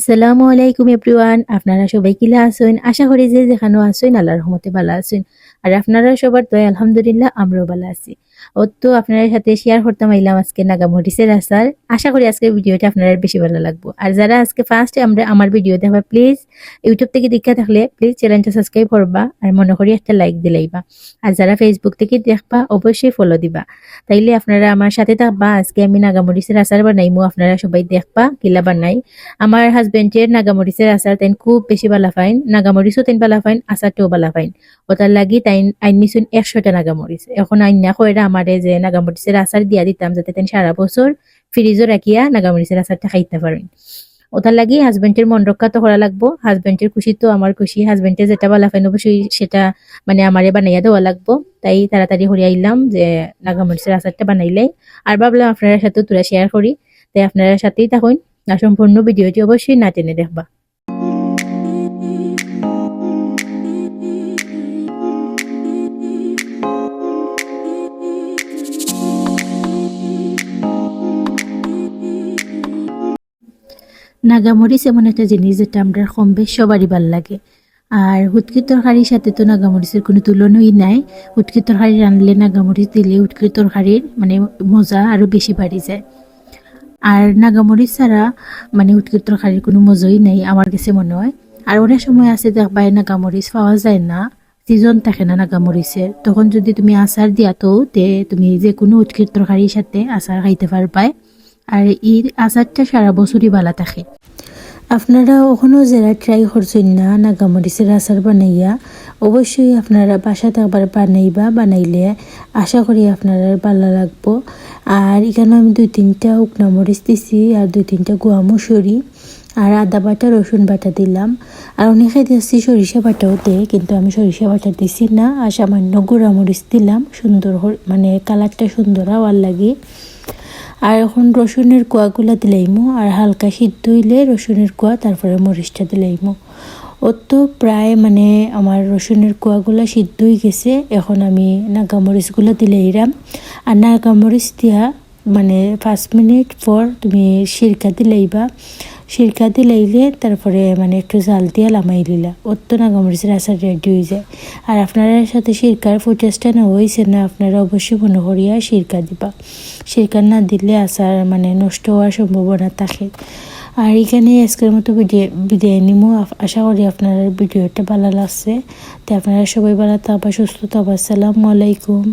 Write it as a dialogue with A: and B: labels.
A: আসসালামু আলাইকুম এভরিওয়ান, আপনারা সবাই কিলা আছেন? আশা করি যে যেখানে আছেন, আল্লাহর রহমতে ভালো আছেন। আর আপনারা সবার তো আলহামদুলিল্লাহ, আমরাও ভালো আছি। ও তো আপনার সাথে শেয়ার করতাম আইলাম আজকে নাগামরিচের আচার আশা করি আজকে ভিডিওটা আপনার বেশি ভালো লাগবো। আর যারা আজকে ফার্স্ট আমরা আমার ভিডিও দেখবা প্লিজ ইউটিউব থেকে দেখা থাকলে প্লিজ চ্যানেলটা সাবস্ক্রাইব করবা আর মনে করি একটা লাইক দিলাইবা আর যারা ফেসবুক থেকে দেখবা, অবশ্যই ফলো দিবা। তাইলে আপনারা আমার সাথে থাকবা। আজকে আমি নাগামরিচের আচার বানাইমু, আপনারা সবাই দেখবা, কিলা বানাই। আমার হাজবেন্ডের নাগামরিচের আচার তাইন খুব বেশি বালা ফাইন নাগামরিচও তাইন বালা ফাইন আচারটাও বালা ফাইন ওটার লাগি তাই আইন নিছুন একশোটা নাগামরিচ এখন আইন না কইরা আমারে যে নাগামরিচের আচার দিয়া দিতাম যাতে তাইন সারা বছর ফ্রিজও রাখিয়া নাগামরিচের আচারটা খাইতে পারেন। ওটার লাগি হাজবেন্ডের মন রক্ষা তো করা লাগবো। হাজবেন্ডের খুশি তো আমার খুশি। হাজবেন্ডের যেটা বালা ফাইন অবশ্যই সেটা মানে আমারে বানাইয়া দেওয়া লাগবো। তাই তাড়াতাড়ি হরিয়া আইলাম যে নাগামরিচের আচারটা বানাইলাই আর ভাবলাম আপনার সাথে তোরা শেয়ার করি। তাই আপনারা সাথেই থাকুন। আর সম্পূর্ণ ভিডিওটি অবশ্যই না টেনে দেখবা। নাগামরিচ এমন একটা জিনিস যেটা আমরা কম বেশ সবারই ভালো লাগে। আর হুটকির তরকারির সাথে তো নাগামরিচের কোনো তুলনাই নাই। হুটকির তরকারি রানলে নাগামরিচ দিলে হুটকির তরকারির মানে মজা আরও বেশি বাড়ি যায়। আর নাগামরিচ ছাড়া মানে হুটকির তরকারির কোনো মজাই নাই আমার কাছে মনে হয়। আর অনেক সময় আছে দেখবা নাগামরিচ পাওয়া যায় না, সিজন থাকে না নাগামরিচের তখন যদি তুমি আচার দিয়া তো তুমি যে কোনো উটকির তরকারির সাথে আচার খাইতে পারবাই। আর এই আচারটা সারা বছরই ভালো থাকে। আপনারা ওখানে যারা ট্রাই করছেন না নাগামরিচের আচার বানাইয়া, অবশ্যই আপনারা বাসাতে আবার বানাইবা, বানাইলে আশা করি আপনারা ভালো লাগবো। আর এখানে আমি দুই তিনটা উকনা মরিচ দিছি, আর দুই তিনটা গোয়া মুসুরি, আর আদা বাটা, রসুন বাটা দিলাম। আর অনেকে দিচ্ছি সরিষা বাটাও দেয় কিন্তু আমি সরিষা বাটা দিছি না, আর সামান্য গুঁড়া মরিচ দিলাম, সুন্দর মানে কালারটা সুন্দর হওয়ার লাগে। আর এখন রসুনের কোয়াগুলা দিলাইমো, আর হালকা সিদ্ধ হইলে রসুনের কোয়া, তারপরে মরিচটা দিলাইমো। ও তো প্রায় মানে আমার রসুনের কোয়াগুলা সিদ্ধ হয়ে গেছে, এখন আমি নাগা মরিচগুলো দিলাইরাম। আর নাগা মরিচ দিয়া মানে পাঁচ মিনিট পর তুমি সিরকা দিলাইবা। সিরকা দিলাইলে তারপরে মানে একটু জাল দিয়ে লামাই ওর তো নাগামরিচের আচার রেডি হয়ে যায়। আর আপনারা সাথে সিরকার ফুটেজটা না হয়েছে না, আপনারা অবশ্যই মনে করিয়া সিরকা দিবা। সিরকা না দিলে আচার মানে নষ্ট হওয়ার সম্ভাবনা থাকে। আর এখানে আজকের মতো ভিডিও বিদায় নিমো। আশা করি আপনার ভিডিওটা ভালো লাগছে। তো আপনারা সবাই ভালো থাকবা, সুস্থ থাকবা। আসসালামু আলাইকুম।